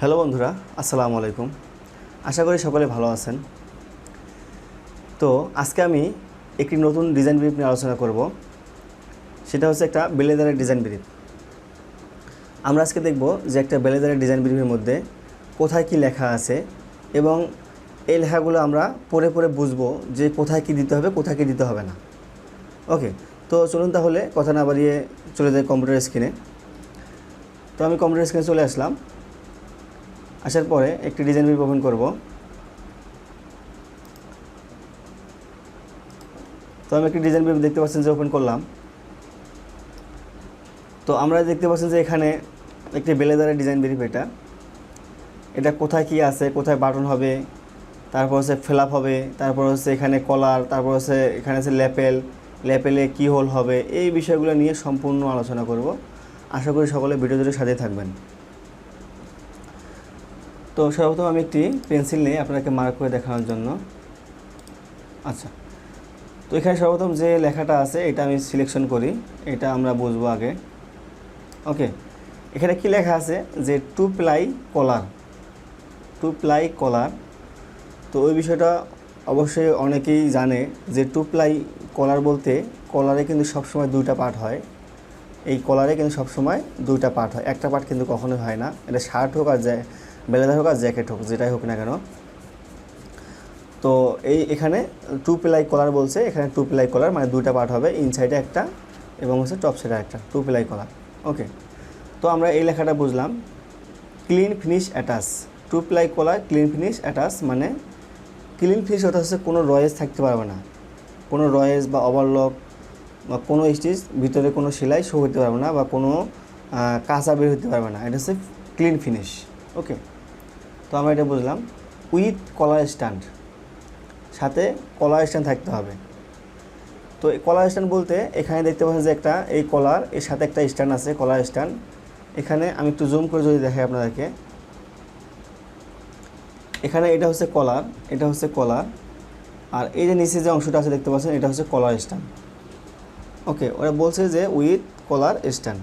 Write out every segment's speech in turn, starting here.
Hello বন্ধুরা, আসসালামু আলাইকুম। আশা করি সকলে ভালো আছেন। তো আজকে আমি একটি নতুন ডিজাইন ব্রিফ নিয়ে আলোচনা করব। সেটা হচ্ছে একটা বেলেদারের ডিজাইন ব্রিফ আমরা আজকে দেখব যে একটা বেলেদারের ডিজাইন ব্রিফের মধ্যে কোথায় কি লেখা আছে এবং এই লেখাগুলো আমরা পরে পরে বুঝব যে কোথায় কি দিতে হবে, কোথায় কি দিতে হবে না। ওকে, তো চলুন তাহলে কথা না বাড়িয়ে চলে যাই কম্পিউটার স্ক্রিনে। তো আমি কম্পিউটার স্ক্রিনে চলে আসলাম। আসার পরে একটি ডিজাইন ভিউ ওপেন করব। তো আমি একটি ডিজাইন ভিউ দেখতে পাচ্ছেন যে ওপেন করলাম। তো আমরা দেখতে পাচ্ছেন যে এখানে একটি বেলেদারের ডিজাইন ব্রিফ এটা। এটা কোথায় কি আছে, কোথায় বাটন হবে, তারপর হচ্ছে ফেলাপ হবে, তারপর হচ্ছে এখানে কলার, তারপর হচ্ছে এখানে আছে ল্যাপেল, ল্যাপেলে কী হোল হবে, এই বিষয়গুলো নিয়ে সম্পূর্ণ আলোচনা করব। আশা করি সকলে ভিডিও জুড়ে সাথে থাকবেন। তো সর্বপ্রথম আমি একটি পেন্সিল নিয়ে আপনাকে মার্ক করে দেখানোর জন্য। আচ্ছা তো এখানে সর্বপ্রথম যে লেখাটা আছে, এটা আমি সিলেকশন করি। এটা আমরা বুঝব আগে। ওকে এখানে কি লেখা আছে? যে two ply collar two ply collar তো ওই বিষয়টা অবশ্যই অনেকেই জানে যে টু প্লাই কলার বলতে কলারে কিন্তু সবসময় দুইটা পার্ট হয়। এই কলারে কিন্তু সবসময় দুইটা পার্ট হয়। একটা পার্ট কিন্তু কখনোই হয় না। এটা শার্ট হোক আর যায় বেলেদার হোক আর জ্যাকেট হোক, যেটাই হোক না কেন। তো এই এখানে টু প্লাই কলার বলছে, এখানে টু প্লাই কলার মানে দুইটা পার্ট হবে ইনসাইডে একটা এবং হচ্ছে টপ সাইডে একটা টু প্লাই কলার ওকে তো আমরা এই লেখাটা বুঝলাম clean finish attach two ply collar clean finish attach মানে ক্লিন ফিনিশ ওটা হচ্ছে কোনো রয়েস থাকতে পারবে না, কোনো রয়েস বা ওভারলক বা কোনো স্টিচ ভিতরে কোনো সেলাই শো হতে পারবে না বা কোনো কাঁচা বের হতে পারবে না, এটা হচ্ছে ক্লিন ফিনিশ ওকে তো আমরা এটা বুঝলাম উইথ কলার স্ট্যান্ড সাথে কলার স্ট্যান্ড থাকতে হবে। তো এই কলার স্ট্যান্ড বলতে এখানে দেখতে পাচ্ছেন যে একটা এই কলার এর সাথে একটা স্ট্যান্ড আছে কলার স্ট্যান্ড এখানে আমি একটু জুম করে যদি দেখাই আপনাদেরকে। এখানে এটা হচ্ছে কলার এটা হচ্ছে কলার আর এই যে নিচে যে অংশটা আছে দেখতে পাচ্ছেন, এটা হচ্ছে কলার স্ট্যান্ড ওকে, ওরা বলছে যে উইথ কলার স্ট্যান্ড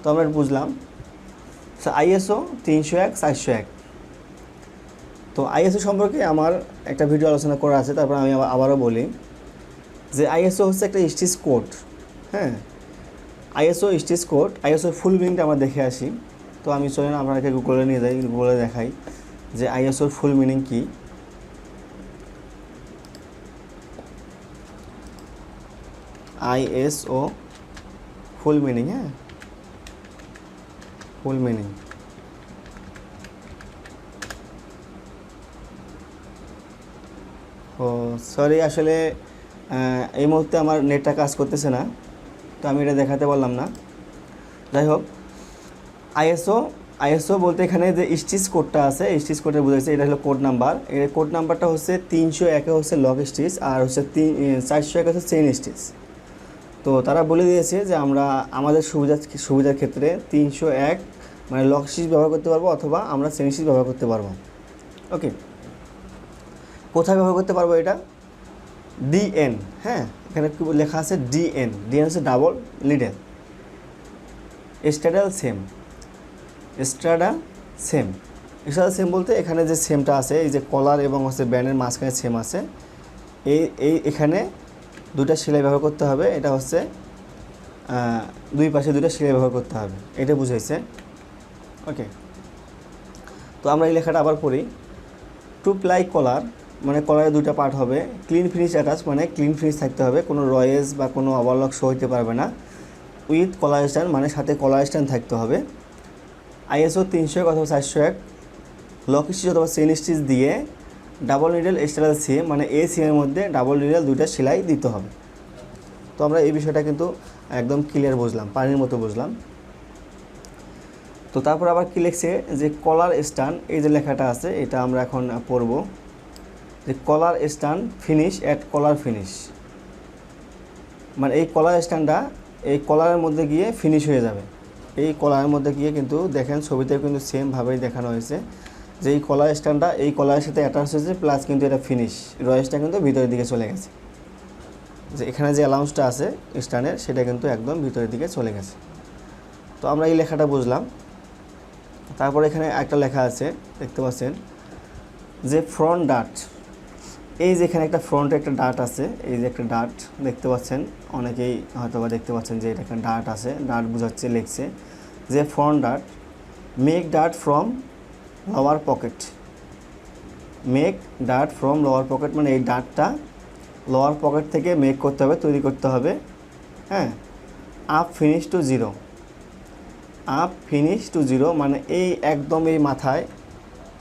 তো আমরা বুঝলাম। আইএসও তিনশো এক, চারশো এক। তো আইএসও সম্পর্কে আমার একটা ভিডিও আলোচনা করা আছে, তারপর আমি আবারও বলি যে আইএসও হচ্ছে একটা স্টিচ কোড হ্যাঁ? ISO stitch code ISO full মিনিংটা আমরা দেখে আসি। তো আমি চলেন আপনাকে গুগলে নিয়ে যাই গুগলে দেখাই যে আইএসওর ফুল মিনিং কী। আইএসও ফুল মিনিং হ্যাঁ? Full meaning. ও সরি আসলে এই মুহূর্তে আমার নেটটা কাজ করতেছে না, তো আমি এটা দেখাতে পারলাম না। যাই হোক, আইএসও আইএসও বলতে এখানে যে স্টিচ কোডটা আছে, স্টিচ কোডে বুঝাইছে এটা হলো কোড নাম্বার। এই কোড নাম্বারটা হচ্ছে তিনশো একে হচ্ছে লক স্টিচ, আর হচ্ছে তিন চারশো এক হচ্ছে চেইন স্টিচ। তো তারা বলে দিয়েছে যে আমরা আমাদের সুবিধা সুবিধার ক্ষেত্রে তিনশো এক মানে লক স্টিচ ব্যবহার করতে পারব, অথবা আমরা চেইন স্টিচ ব্যবহার করতে পারব। ওকে। কোথায় ব্যবহার করতে পারব এটা? ডিএন হ্যাঁ? এখানে লেখা আছে ডিএন ডিএন হচ্ছে double needle standard seam straddle seam straddle seam বলতে এখানে যে সেমটা আছে, এই যে কলার এবং হচ্ছে ব্যান্ডের মাঝখানে সেম আছে, এই এই এখানে দুটা সেলাই ব্যবহার করতে হবে। এটা হচ্ছে দুই পাশে দুটা সেলাই ব্যবহার করতে হবে। এটা বুঝাইছে। ওকে তো আমরা এই লেখাটা আবার পড়ি। টু প্লাই কলার মানে কলারে দুটা পার্ট হবে। ক্লিন ফিনিশ অ্যাটাচ মানে ক্লিন ফিনিশ থাকতে হবে। কোনো রয়েস বা কোনো ওভারলক শো হতে পারবে না। উইথ কলার স্ট্যান্ড মানে সাথে কলার স্ট্যান্ড থাকতে হবে। আইএসও তিনশো এক অথবা চারশো এক। লক স্টিচ অথবা চেন স্টিচ দিয়ে ডাবল নিডেল স্টাইল সি মানে এ সিমের মধ্যে ডাবল নিডেল দুইটা সেলাই দিতে হবে। তো আমরা এই বিষয়টা কিন্তু একদম ক্লিয়ার বুঝলাম, পানির মতো বুঝলাম। তো তারপর আবার কী লিখছে? যে কলার স্ট্যান্ড এই যে লেখাটা আছে, এটা আমরা এখন পড়ব। যে collar stand finish at collar finish মানে এই কলার স্ট্যান্ডটা এই কলারের মধ্যে গিয়ে ফিনিশ হয়ে যাবে। এই কলারের মধ্যে গিয়ে কিন্তু দেখেন, ছবিতেও কিন্তু সেমভাবেই দেখানো হয়েছে যে এই কলার স্ট্যান্ডটা এই কলারের সাথে অ্যাটাচ হয়েছে প্লাস কিন্তু এটা ফিনিশ রয়েসটা কিন্তু ভিতরের দিকে চলে গেছে। যে এখানে যে অ্যালাউন্সটা আছে স্ট্যান্ডের সেটা কিন্তু একদম ভিতরের দিকে চলে গেছে। তো আমরা এই লেখাটা বুঝলাম। তারপর এখানে একটা লেখা আছে, দেখতে পাচ্ছেন, যে ফ্রন্ট ডাট এই যে এখানে একটা ফ্রন্টে একটা ডাট আছে, এই যে একটা ডাট দেখতে পাচ্ছেন, অনেকেই হয়তো বা দেখতে পাচ্ছেন যে এটা একটা ডাট আছে ডাট বোঝাচ্ছে, লিখছে যে front dot make ডাট from lower pocket make ডাট from lower pocket মানে এই ডাটটা লোয়ার পকেট থেকে মেক করতে হবে, তৈরি করতে হবে হ্যাঁ? Up finish to zero up finish to zero মানে এই একদম এই মাথায়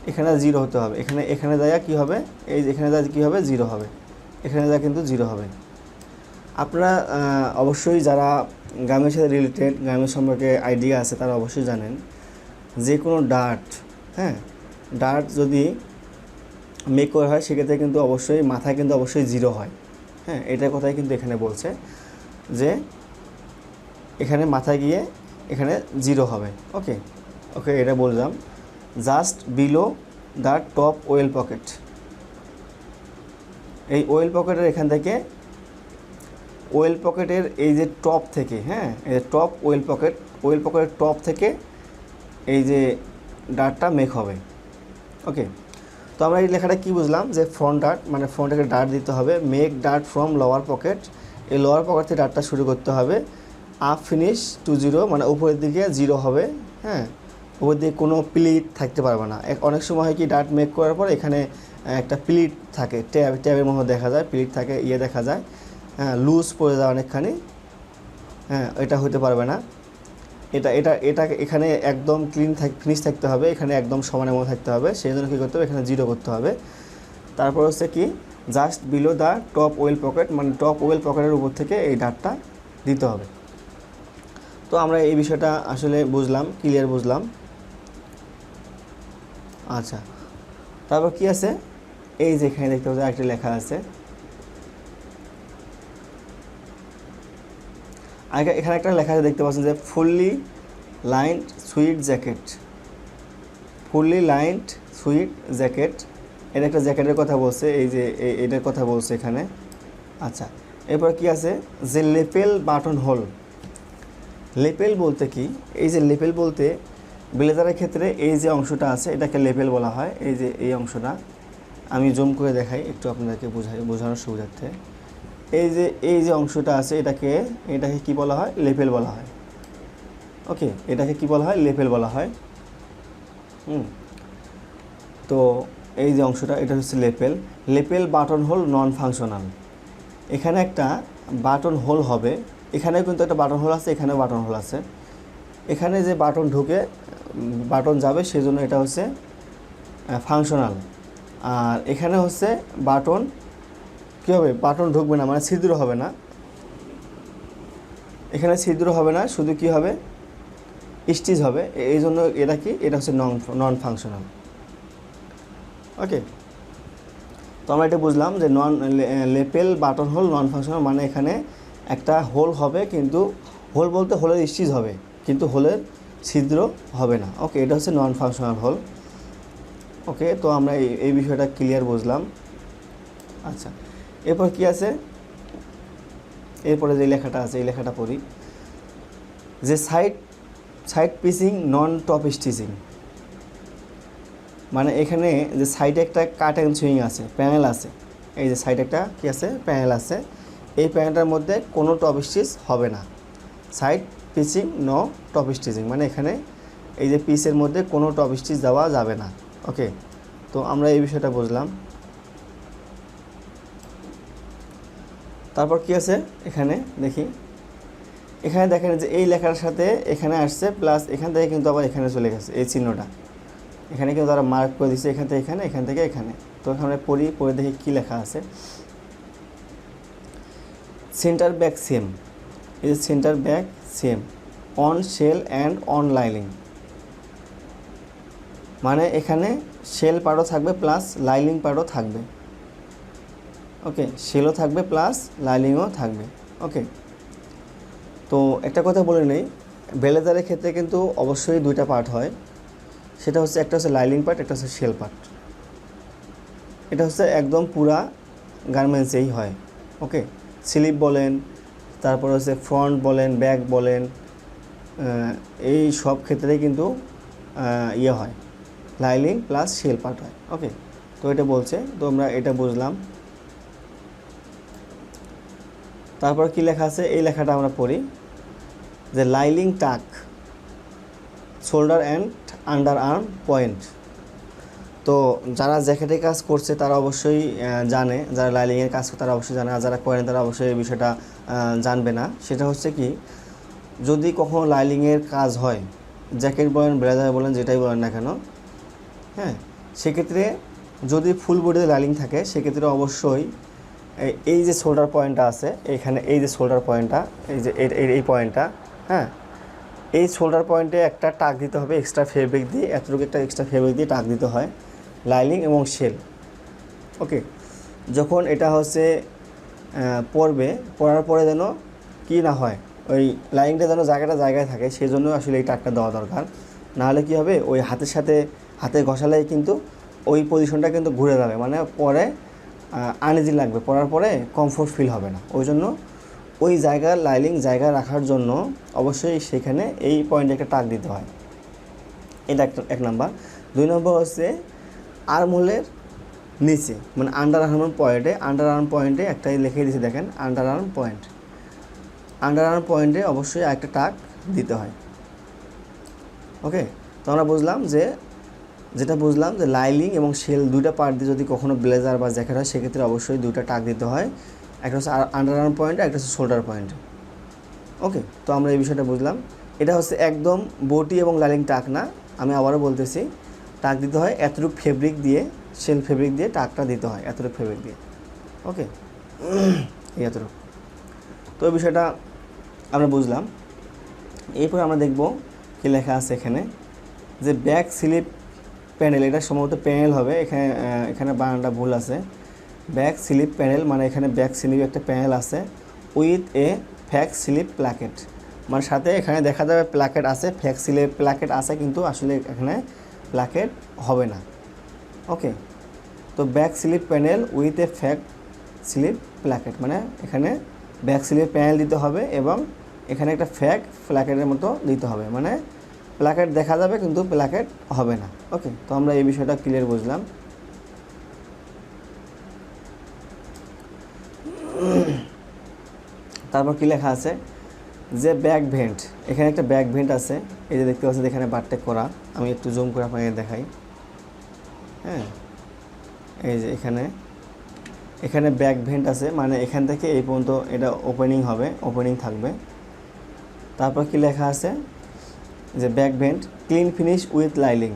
এখানে জিরো হতে হবে। এখানে এখানে দেয়া কী হবে? এই এখানে দেওয়া কী হবে? জিরো হবে। এখানে দেওয়া কিন্তু জিরো হবে। আপনারা অবশ্যই যারা গ্রামের সাথে রিলেটেড গ্রামের সম্পর্কে আইডিয়া আছে, তারা অবশ্যই জানেন যে কোনো ডার্ট হ্যাঁ? ডার্ট যদি মেক করা হয়, সেক্ষেত্রে কিন্তু অবশ্যই, মাথায় কিন্তু অবশ্যই জিরো হয়। হ্যাঁ? এটার কথাই কিন্তু এখানে বলছে যে এখানে মাথায় গিয়ে এখানে জিরো হবে। ওকে ওকে এটা বললাম। Just below the top welt pocket এই ওয়েল পকেটের এখান থেকে ওয়েল পকেটের এই যে টপ থেকে হ্যাঁ এই যে টপ ওয়েল পকেট ওয়েল পকেটের টপ থেকে এই যে ডাটটা মেক হবে। ওকে তো আমরা এই লেখাটা কি বুঝলাম? যে ফ্রন্ট ডাট মানে ফ্রন্টকে ডাট দিতে হবে। মেক ডাট ফ্রম লোয়ার পকেট এই লোয়ার পকেট থেকে ডাটটা শুরু করতে হবে। আপ ফিনিশ টু জিরো মানে উপরের দিকে জিরো হবে হ্যাঁ। উপর দিকে কোনো প্লিট থাকতে পারবে না। অনেক সময় হয় কি ডাট মেক করার পর এখানে একটা প্লিট থাকে। ট্যাব ট্যাবের মধ্যে দেখা যায় প্লিট থাকে ইয়ে দেখা যায়। হ্যাঁ লুজ পড়ে যায় অনেকখানি। হ্যাঁ এটা হতে পারবে না। এটা এটা এটা এখানে একদম ক্লিন থাক ফিনিশ থাকতে হবে। এখানে একদম সমানের মতো থাকতে হবে। সেই জন্য কী করতে হবে? এখানে জিরো করতে হবে। তারপর হচ্ছে কি just below the top welt pocket মানে টপ ওয়েল পকেটের উপর থেকে এই ডাটটা দিতে হবে। তো আমরা এই বিষয়টা আসলে বুঝলাম ক্লিয়ার বুঝলাম। আচ্ছা। তারপর কি আছে? এই যে এখানে দেখতে পাচ্ছি আরেকটি লেখা আছে। এখানে একটা লেখা আছে, দেখতে পাচ্ছেন যে fully lined suit jacket. Fully lined suit jacket. এটা একটা জ্যাকেটের কথা বলছে, এই যে এটার কথা বলছে এখানে। আচ্ছা এরপর কি আছে? যে লেপেল বাটন হোল। লেপেল বলতে কি? এই যে লেপেল বলতে ব্লেজারের ক্ষেত্রে এই যে অংশটা আছে, এটাকে লেপেল বলা হয়, এই যে এই অংশটা, আমি জুম করে দেখাই, একটু আপনাদেরকে বোঝাই, বোঝানোর সুবিধার্থে। এই যে এই যে অংশটা আছে, এটাকে এটাকে কি বলা হয়? লেপেল বলা হয়। ওকে, এটাকে কি বলা হয়? লেপেল বলা হয়। হুম। তো এই যে অংশটা, এটা হচ্ছে lapel lapel button hole non functional এখানে একটা বাটন হোল হবে। এখানেও কিন্তু একটা বাটন হোল আছে, এখানেও বাটন হোল আছে। এখানে যে বাটন ঢুকে বাটন যাবে সেই জন্য এটা হচ্ছে ফাংশনাল আর এখানে হচ্ছে বাটন, কী হবে? বাটন ঢুকবে না মানে ছিদ্র হবে না। এখানে ছিদ্র হবে না, শুধু কি হবে? স্টিচ হবে। এই জন্য এটা কি? এটা হচ্ছে নন নন ফাংশনাল ওকে তো আমরা এটা বুঝলাম যে non lapel button hole non functional মানে এখানে একটা হোল হবে, কিন্তু হোল বলতে হোলের স্টিচ হবে, কিন্তু হোলের ছিদ্র হবে না। ওকে এটা হচ্ছে নন ফাংশনাল হোল ওকে তো আমরা এই বিষয়টা ক্লিয়ার বুঝলাম। আচ্ছা এরপর কি আছে? এরপরে যে লেখাটা আছে, এই লেখাটা পড়ি। যে side side piecing non top stitching মানে এখানে যে সাইডে একটা কাট অ্যান্ড সুইং আছে প্যানেল আছে। এই যে সাইডে একটা কী আছে? প্যানেল আছে। এই প্যানেলটার মধ্যে কোনো টপ স্টিচ হবে না। Side piecing no top stitching মানে এখানে এই যে পিসের মধ্যে কোনো টপ স্টিচ দেওয়া যাবে না ওকে তো আমরা এই বিষয়টা বুঝলাম। তারপর কি আছে? এখানে দেখি। এখানে দেখেন যে এই লেখার সাথে এখানে আসছে প্লাস এখান থেকে কিন্তু আবার এখানে চলে গেছে, এই চিহ্নটা। এখানে কিন্তু তারা মার্ক করে দিচ্ছে এখান থেকে এখানে, এখান থেকে এখানে। তো এখানে পড়ি, পড়ে দেখি কী লেখা আছে। সেন্টার ব্যাক সেম যে centre back seam on shell and on lining মানে এখানে শেল পার্টও থাকবে প্লাস লাইলিং পার্টও থাকবে। ওকে শেলও থাকবে প্লাস লাইলিংও থাকবে। ওকে তো একটা কথা বলে নেই, বেলেদারের ক্ষেত্রে কিন্তু অবশ্যই দুইটা পার্ট হয়। সেটা হচ্ছে একটা হচ্ছে লাইলিং পার্ট একটা হচ্ছে শেল পার্ট এটা হচ্ছে একদম পুরা গার্মেন্টসেই হয়। ওকে স্লিপ বলেন তারপর হচ্ছে ফ্রন্ট বলেন ব্যাক বলেন এই সব ক্ষেত্রেই কিন্তু ইয়ে হয়। লাইলিং প্লাস শেল পার্ট হয়। ওকে তো এটা বলছে তো আমরা এটা বুঝলাম। তারপর কি লেখা আছে? এই লেখাটা আমরা পড়ি, যে lining tuck shoulder and under arm point তো যারা জ্যাকেটে কাজ করছে, তারা অবশ্যই জানে। যারা লাইলিংয়ের কাজ করে, তারা অবশ্যই জানে। আর যারা করেন তারা অবশ্যই এই বিষয়টা জানবে না। সেটা হচ্ছে কি, যদি কখনো লাইলিংয়ের কাজ হয়, জ্যাকেট বলেন, ব্লেজার বলেন, যেটাই বলেন না কেন হ্যাঁ সেক্ষেত্রে যদি ফুল বডিতে লাইলিং থাকে, সেক্ষেত্রে অবশ্যই এই- যে শোল্ডার পয়েন্টটা আছে, এখানে এই যে শোল্ডার পয়েন্টটা এই যে এই পয়েন্টটা হ্যাঁ এই শোল্ডার পয়েন্টে একটা টাক দিতে হবে এক্সট্রা ফেব্রিক দিয়ে, এতটুকু একটা এক্সট্রা ফেব্রিক দিয়ে টাক দিতে হয়। লাইলিং এবং শেল। ওকে যখন এটা হচ্ছে পড়বে পরার পরে যেন কি না হয়, ওই লাইনটা যেন জায়গাটা জায়গায় থাকে, সেই জন্য আসলে এই টাকটা দেওয়া দরকার। নাহলে কি হবে, ওই হাতের সাথে হাতে ঘষালেই কিন্তু ওই পজিশনটা কিন্তু ঘুরে যাবে মানে পরে আনইজি লাগবে পরার পরে কমফোর্ট ফিল হবে না। ওই জন্য ওই জায়গার লাইলিং জায়গা রাখার জন্য অবশ্যই সেখানে এই পয়েন্টে একটা টাক দিতে হয়। এটা এক নাম্বার দুই নম্বর হচ্ছে আর্মহোলের নিচে মানে আন্ডার আর্ম পয়েন্টে আন্ডার আর্ম পয়েন্টে একটা লিখে দিয়েছে দেখেন under arm point under arm পয়েন্টে অবশ্যই একটা টাক দিতে হয়। ওকে তো আমরা বুঝলাম যে, যেটা বুঝলাম যে লাইলিং এবং শেল দুইটা পার্ট দিয়ে যদি কখনো ব্লেজার বা জ্যাকেট হয়, সেক্ষেত্রে অবশ্যই দুইটা টাক দিতে হয়। একটা হচ্ছে আন্ডার আর্ম পয়েন্ট একটা হচ্ছে শোল্ডার পয়েন্ট ওকে তো আমরা এই বিষয়টা বুঝলাম। এটা হচ্ছে একদম বটি এবং লাইলিং টাক না। আমি আবারও বলতেছি টাক দিতে হয়, এতটুকু ফেব্রিক দিয়ে সেল ফেব্রিক দিয়ে টাকটা দিতে হয়, এতটুকু ফেব্রিক দিয়ে। ওকে এই এতটুকু। তো এই বিষয়টা আমরা বুঝলাম। এরপর আমরা দেখব কি লেখা আছে এখানে, যে ব্যাক স্লিপ প্যানেল এটা সম্ভবত প্যানেল হবে, এখানে এখানে বানানটা ভুল আছে। ব্যাক স্লিপ প্যানেল মানে এখানে ব্যাক স্লিপ একটা প্যানেল আছে with a fake slip placket মানে সাথে এখানে দেখা যাবে প্ল্যাকেট আছে ফ্যাক স্লিপ প্ল্যাকেট আছে, কিন্তু আসলে এখানে প্ল্যাকেট হবে না। ওকে তো back slip panel with a fake slip placket মানে এখানে ব্যাক স্লিপ প্যানেল দিতে হবে এবং এখানে একটা ফ্যাক প্ল্যাকেটের মতো দিতে হবে। মানে প্ল্যাকেট দেখা যাবে কিন্তু প্ল্যাকেট হবে না। ওকে তো আমরা এই বিষয়টা ক্লিয়ার বুঝলাম। তারপর কী লেখা আছে? যে ব্যাক ভেন্ট, এখানে একটা ব্যাক ভেন্ট আছে, এই যে দেখতে পাচ্ছেন এখানে বারটেক করা, আমি একটু জুম করে আপনাকে দেখাই। হ্যাঁ এই যে এখানে এখানে ব্যাক ভেন্ট আছে মানে এখান থেকে এই পর্যন্ত এটা ওপেনিং হবে ওপেনিং থাকবে। তারপর কি লেখা আছে? যে back vent clean finish with lining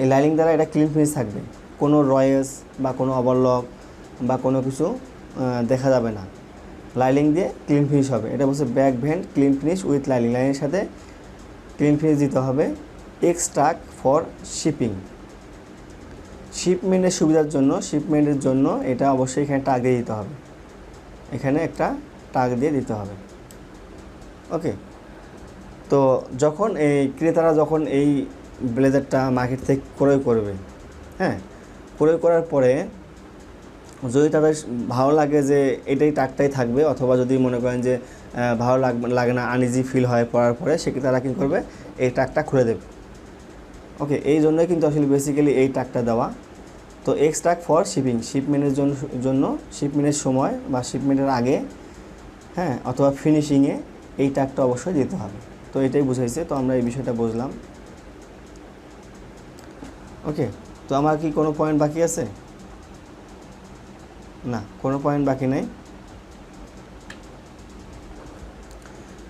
এই লাইলিং দ্বারা এটা ক্লিন ফিনিশ থাকবে। কোনো রয়েস বা কোনো ওভারলক বা কোনো কিছু দেখা যাবে না। লাইলিং দিয়ে ক্লিন ফিনিশ হবে। এটা বলছে back vent clean finish with lining লাইনের সাথে ক্লিন ফিনিশ দিতে হবে এক্সট্রাক ফর শিপিং শিপমেন্টের সুবিধার জন্য শিপমেন্টের জন্য এটা অবশ্যই এখানে টাক দিয়ে দিতে হবে। এখানে একটা টাক দিয়ে দিতে হবে। ওকে তো যখন এই ক্রেতারা যখন এই ব্লেজারটা মার্কেট থেকে ক্রয় করবে হ্যাঁ ক্রয় করার পরে যদি তাদের ভালো লাগে যে এটাই টাকটাই থাকবে, অথবা যদি মনে করেন যে ভালো লাগ না আনইজি ফিল হয় পড়ার পরে, সেক্ষেত্রে তারা কী করবে? এই টাকটা খুলে দেবে। ওকে এই জন্যই কিন্তু আসলে বেসিক্যালি এই টাকটা দেওয়া। তো এক্স টাক ফর শিপিং শিপমেন্টের জন্য জন্য শিপমেন্টের সময় বা শিপমেন্টের আগে হ্যাঁ অথবা ফিনিশিংয়ে এই টাকটা অবশ্যই দিতে হবে। তো এটাই বুঝাইছে, তো আমরা এই বিষয়টা বুঝলাম। ওকে তো আমার কি কোনো পয়েন্ট বাকি আছে? না, কোনো পয়েন্ট বাকি নেই।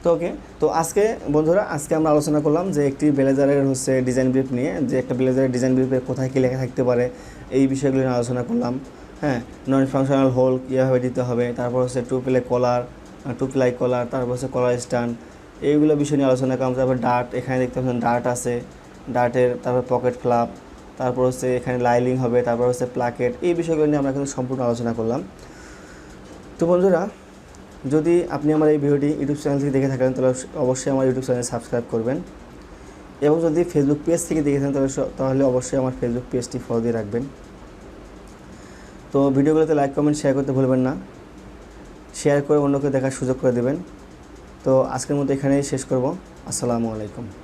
তো ওকে তো আজকে বন্ধুরা, আজকে আমরা আলোচনা করলাম যে একটি ব্লেজারের হচ্ছে ডিজাইন ব্রিফ নিয়ে, যে একটা ব্লেজারের ডিজাইন ব্রিফে কোথায় কী লেখা থাকতে পারে, এই বিষয়গুলো নিয়ে আলোচনা করলাম। হ্যাঁ নন ফাংশনাল হোল কীভাবে দিতে হবে, তারপর হচ্ছে two ply collar two ply collar তারপর হচ্ছে কলার স্ট্যান্ড এইগুলো বিষয় নিয়ে আলোচনা করলাম। তারপর ডার্ট এখানে দেখতে পাচ্ছেন ডার্ট আছে। ডার্টের তারপর পকেট ফ্লাপ তারপর হচ্ছে এখানে লাইলিং হবে, তারপর হচ্ছে প্লাকেট, এই বিষয়গুলো নিয়ে আমরা কিন্তু সম্পূর্ণ আলোচনা করলাম। তো বন্ধুরা, যদি আপনি আমার এই ভিডিওটি ইউটিউব চ্যানেল থেকে দেখে থাকেন, তাহলে অবশ্যই আমার ইউটিউব চ্যানেল সাবস্ক্রাইব করবেন। এবং যদি ফেসবুক পেজ থেকে দেখে থাকেন, তাহলে তাহলে অবশ্যই আমার ফেসবুক পেজটি ফলো দিয়ে রাখবেন। তো ভিডিওগুলোতে লাইক কমেন্ট শেয়ার করতে ভুলবেন না। শেয়ার করে অন্যকে দেখার সুযোগ করে দেবেন। তো আজকের মতো এখানেই শেষ করব। আসসালামু আলাইকুম।